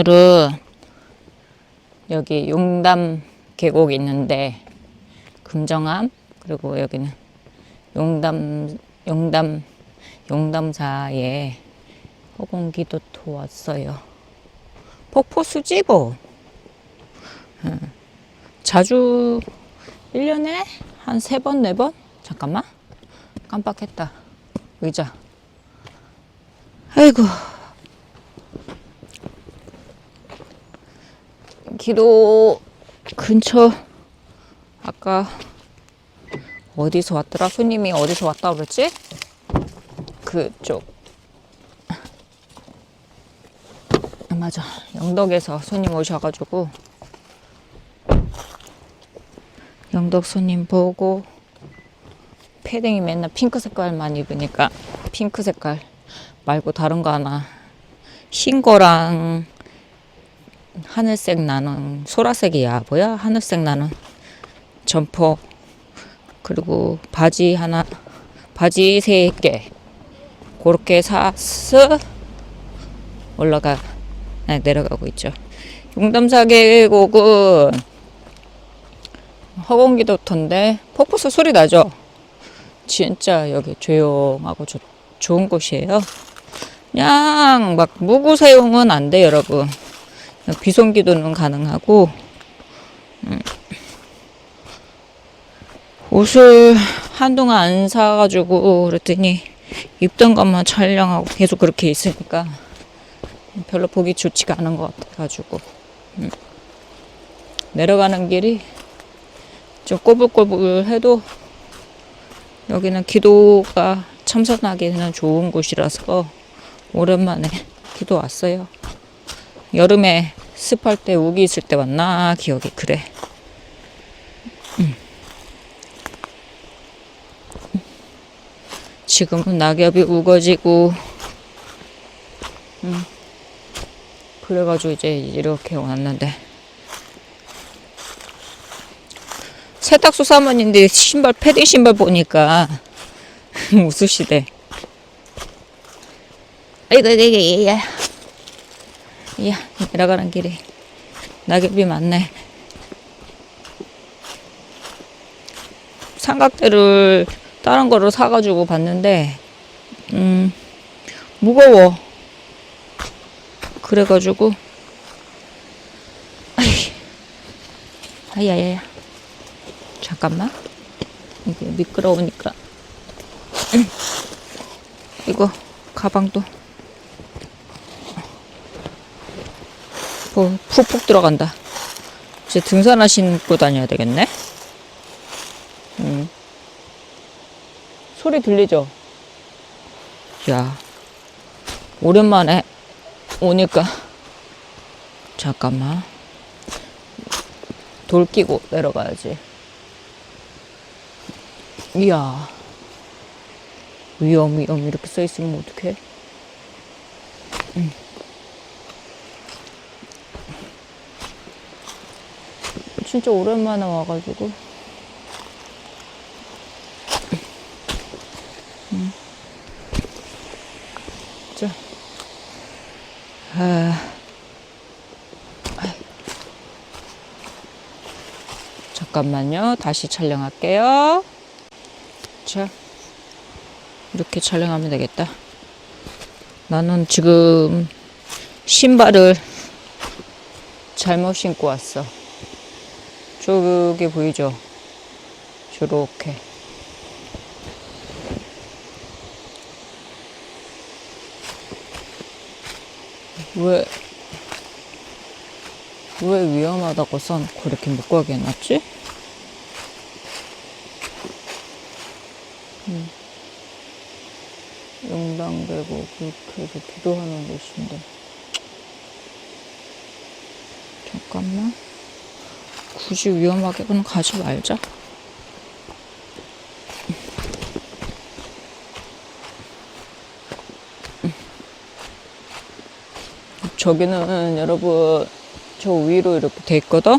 오늘은 여기 용담 계곡 있는데 금정암 그리고 여기는 용담 용담 용담사에 허공기도 토 왔어요. 폭포 수지 뭐. 응. 자주 1년에 한세 번, 네 번? 잠깐만. 깜빡했다. 의자. 아이고. 기도 근처 아까 어디서 왔더라? 손님이 어디서 왔다 그랬지? 그쪽 아, 맞아 영덕에서 손님 오셔가지고 영덕 손님 보고 패딩이 맨날 핑크 색깔만 입으니까 핑크 색깔 말고 다른 거 하나 흰 거랑 하늘색 나는 소라색이야. 뭐야? 하늘색 나는 점퍼. 그리고 바지 하나 바지 세 개. 그렇게 사서 올라가 아, 내려가고 있죠. 용담사 계곡은 허공기도터인데 폭포수 소리 나죠? 진짜 여기 조용하고 좋- 좋은 곳이에요. 그냥 막 무구 사용은 안 돼 여러분 비송기도는 가능하고 음. 옷을 한동안 안 사가지고 그랬더니 입던 것만 촬영하고 계속 그렇게 있으니까 별로 보기 좋지가 않은 것 같아가지고 음. 내려가는 길이 좀 꼬불꼬불해도 여기는 기도가 참선하기에는 좋은 곳이라서 오랜만에 기도 왔어요. 여름에 습할 때 우기 있을 때 왔나 기억이 그래. 음. 지금은 낙엽이 우거지고 음. 그래가지고 이제 이렇게 왔는데 세탁소 사모님들 신발 패딩 신발 보니까 웃으시대. 아이고 이게 얘 야. 야 내려가는 길에 낙엽이 많네. 삼각대를 다른 거를 사가지고 봤는데 음 무거워. 그래가지고 아야야야 잠깐만 이게 미끄러우니까 음. 이거 가방도 뭐 푹푹 들어간다. 이제 등산화 신고 다녀야 되겠네. 음. 소리 들리죠? 야, 오랜만에 오니까 잠깐만 돌 끼고 내려가야지. 이야, 위험 위험 이렇게 써 있으면 어떡해? 진짜 오랜만에 와가지고. 음. 자. 아. 잠깐만요. 다시 촬영할게요. 자. 이렇게 촬영하면 되겠다. 나는 지금 신발을 잘못 신고 왔어. 저기 보이죠? 저렇게. 왜, 왜 위험하다고 써놓고 이렇게 못 가게 해놨지? 음. 용당되고 그렇게 해서 기도하는 곳인데. 잠깐만. 굳이 위험하게는 가지 말자. 저기는 여러분 저 위로 이렇게 돼 있거든.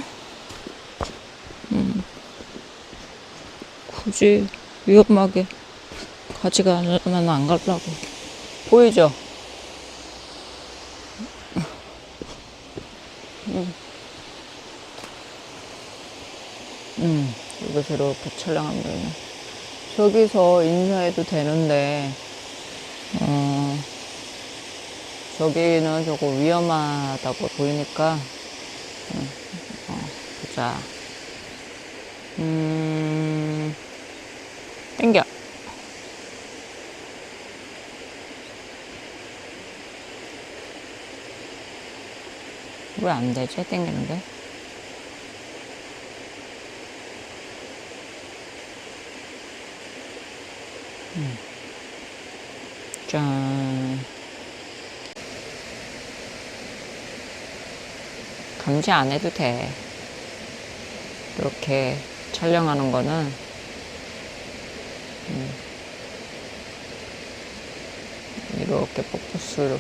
음. 굳이 위험하게 가지가 않으면 안 가려고. 보이죠? 음, 여기서 이렇게 촬영하면 되네. 저기서 인사해도 되는데, 어, 저기는 조금 위험하다고 보이니까, 음, 어, 보자. 음, 땡겨. 왜 안 되지? 땡기는 게? 짠. 감지 안 해도 돼. 이렇게 촬영하는 거는. 음, 이렇게 포커스로.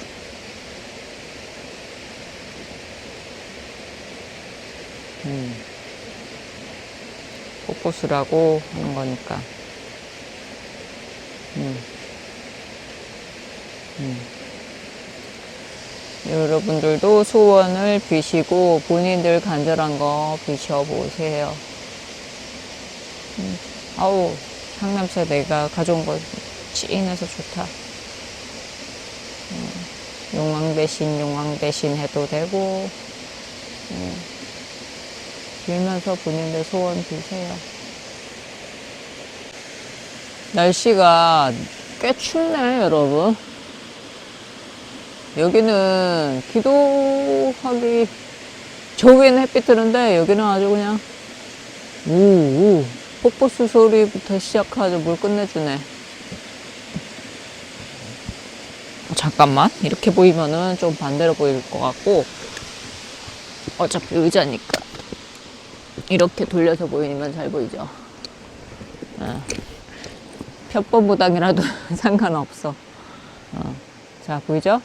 음, 포커스라고 하는 거니까 음. 여러분들도 소원을 비시고 본인들 간절한 거 비셔보세요. 음, 아우 향냄새 내가 가져온 거 찐해서 좋다. 음, 용왕 대신 용왕 대신 해도 되고 음, 빌면서 본인들 소원 비세요. 날씨가 꽤 춥네 여러분. 여기는 기도하기 저 위에는 햇빛 드는데 여기는 아주 그냥 우우. 폭포수 소리부터 시작하죠. 물 끝내주네. 어, 잠깐만. 이렇게 보이면은 좀 반대로 보일 것 같고 어차피 의자니까. 이렇게 돌려서 보이면 잘 보이죠? 어. 편법무당이라도 상관없어 어. 자 보이죠?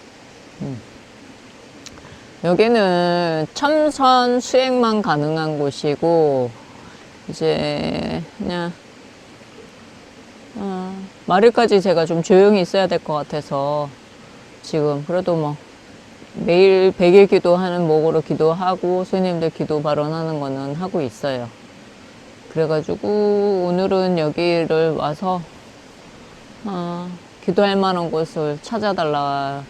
여기는 첨선 수행만 가능한 곳이고 이제 그냥 어, 말일까지 제가 좀 조용히 있어야 될 것 같아서 지금 그래도 뭐 매일 백일 기도하는 목으로 기도하고 스님들 기도 발언하는 거는 하고 있어요. 그래가지고 오늘은 여기를 와서 어, 기도할 만한 곳을 찾아달라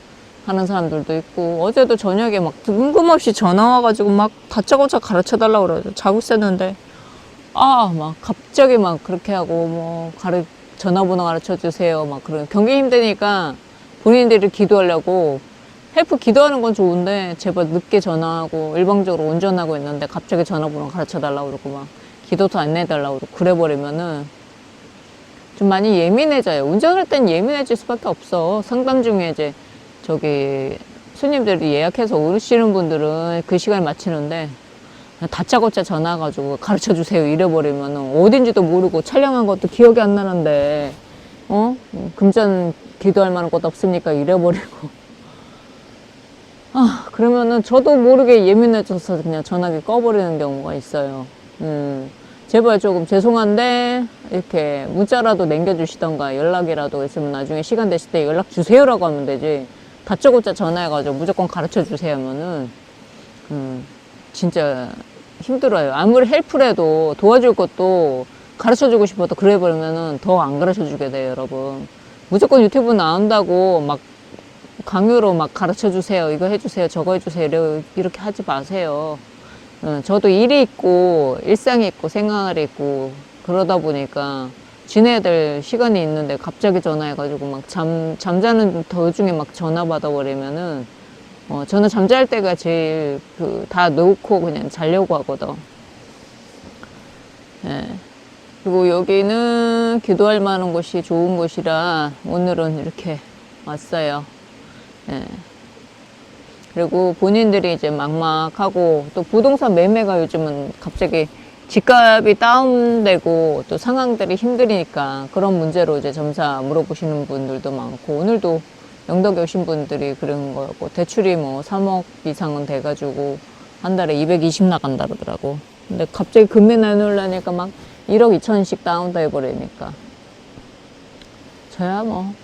하는 사람들도 있고 어제도 저녁에 막 뜬금없이 전화 와가지고 막 다짜고짜 가르쳐 달라고 그러죠. 자고 있었는데 아 막 갑자기 막 그렇게 하고 뭐 가르 전화번호 가르쳐 주세요. 막 그런 경기 힘드니까 본인들이 기도하려고 헬프 기도하는 건 좋은데 제발 늦게 전화하고 일방적으로 운전하고 있는데 갑자기 전화번호 가르쳐 달라고 그러고 막 기도도 안내 달라고 그러고 그래 버리면은 좀 많이 예민해져요. 운전할 땐 예민해질 수밖에 없어. 상담 중에 이제 저기 손님들이 예약해서 오시는 분들은 그 시간에 맞추는데 다짜고짜 전화가지고 가르쳐 주세요. 이래버리면 어딘지도 모르고 촬영한 것도 기억이 안 나는데 어? 금전 기도할 만한 것도 없으니까 이래버리고. 아 그러면은 저도 모르게 예민해져서 그냥 전화기 꺼버리는 경우가 있어요. 음 제발 조금 죄송한데 이렇게 문자라도 남겨주시던가 연락이라도 있으면 나중에 시간 되실 때 연락 주세요라고 하면 되지 다짜고짜 전화해가지고 무조건 가르쳐 주세요 하면은 음, 진짜 힘들어요. 아무리 헬프라도 도와줄 것도 가르쳐 주고 싶어도 그래 버리면은 더 안 가르쳐 주게 돼요, 여러분. 무조건 유튜브 나온다고 막 강요로 막 가르쳐 주세요. 이거 해주세요. 저거 해주세요. 이렇게 하지 마세요. 어, 저도 일이 있고 일상이 있고 생활이 있고 그러다 보니까 지내야 될 시간이 있는데 갑자기 전화해가지고 막 잠, 잠자는 도중에 막 전화 받아버리면은 어, 저는 잠잘 때가 제일 그 다 놓고 그냥 자려고 하거든. 예. 그리고 여기는 기도할 만한 곳이 좋은 곳이라 오늘은 이렇게 왔어요. 예. 그리고 본인들이 이제 막막하고 또 부동산 매매가 요즘은 갑자기 집값이 다운되고 또 상황들이 힘드니까 그런 문제로 이제 점사 물어보시는 분들도 많고 오늘도 영덕에 오신 분들이 그런 거고 대출이 뭐 3억 이상은 돼가지고 한 달에 220 나간다 그러더라고. 근데 갑자기 금리 내놓으려니까 막 1억 2천씩 다운돼 버리니까 저야 뭐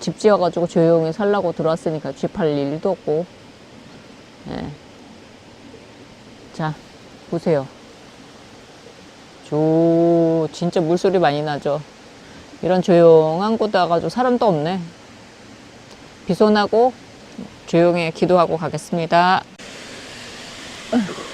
집 지어가지고 조용히 살라고 들어왔으니까 집 팔 일도 없고 예. 자, 보세요. 조, 진짜 물소리 많이 나죠? 이런 조용한 와가지고 사람도 없네. 비손하고 조용히 기도하고 가겠습니다. 도와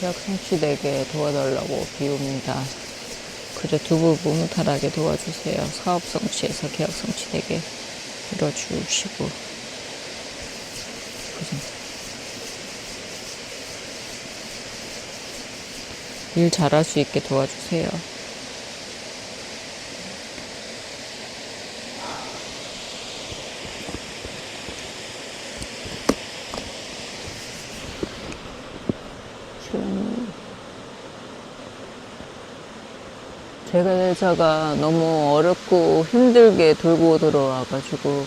계약 성취되게 도와달라고 비웁니다. 그저 두 부분 무탈하게 도와주세요. 사업 성취해서 계약 성취되게 이뤄주시고. 일 잘할 수 있게 도와주세요. 제가 대사가 너무 어렵고 힘들게 돌고 들어와가지고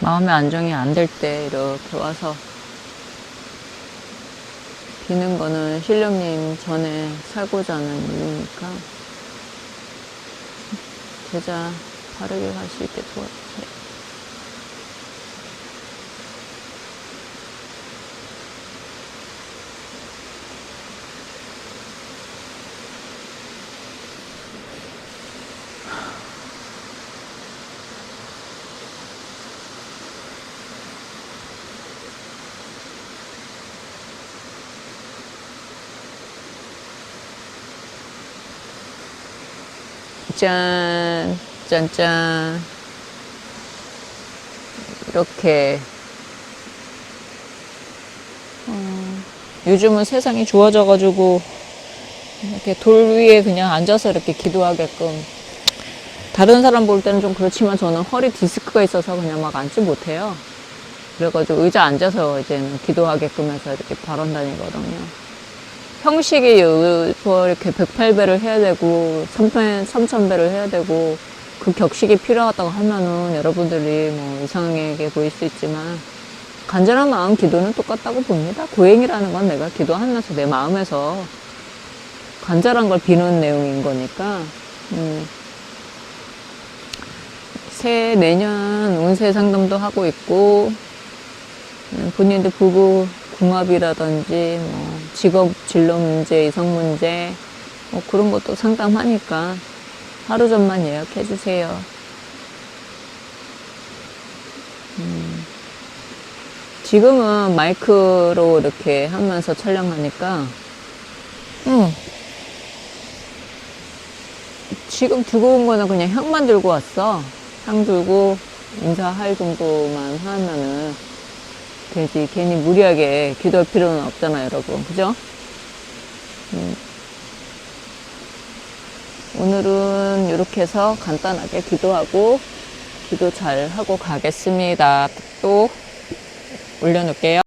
마음의 안정이 안 될 때 이렇게 와서 비는 거는 신령님 전에 살고자 하는 이유니까 제자 바르게 갈 수 있게 도와주세요. 짠, 짠짠. 이렇게. 어, 요즘은 세상이 좋아져가지고, 이렇게 돌 위에 그냥 앉아서 이렇게 기도하게끔. 다른 사람 볼 때는 좀 그렇지만 저는 허리 디스크가 있어서 그냥 막 앉지 못해요. 그래가지고 의자 앉아서 이제는 기도하게끔 해서 이렇게 발언 다니거든요. 형식이 요- 뭐 이렇게 108배를 해야 되고 3천, 3000배를 해야 되고 그 격식이 필요하다고 하면은 여러분들이 뭐 이상하게 보일 수 있지만 간절한 마음 기도는 똑같다고 봅니다. 고행이라는 건 내가 기도하면서 내 마음에서 간절한 걸 비는 내용인 거니까 음. 새 내년 운세 상담도 하고 있고 음, 본인들 부부 궁합이라든지 뭐 직업 진로 문제, 이성 문제 뭐 그런 것도 상담하니까 하루 전만 예약해 주세요. 음, 지금은 마이크로 이렇게 하면서 촬영하니까 음, 지금 들고 온 거는 그냥 향만 들고 왔어. 향 들고 인사할 정도만 하면은 되지. 괜히 무리하게 기도할 필요는 없잖아요, 여러분. 그죠? 음. 오늘은 이렇게 해서 간단하게 기도하고, 기도 잘 하고 가겠습니다. 또 올려놓을게요.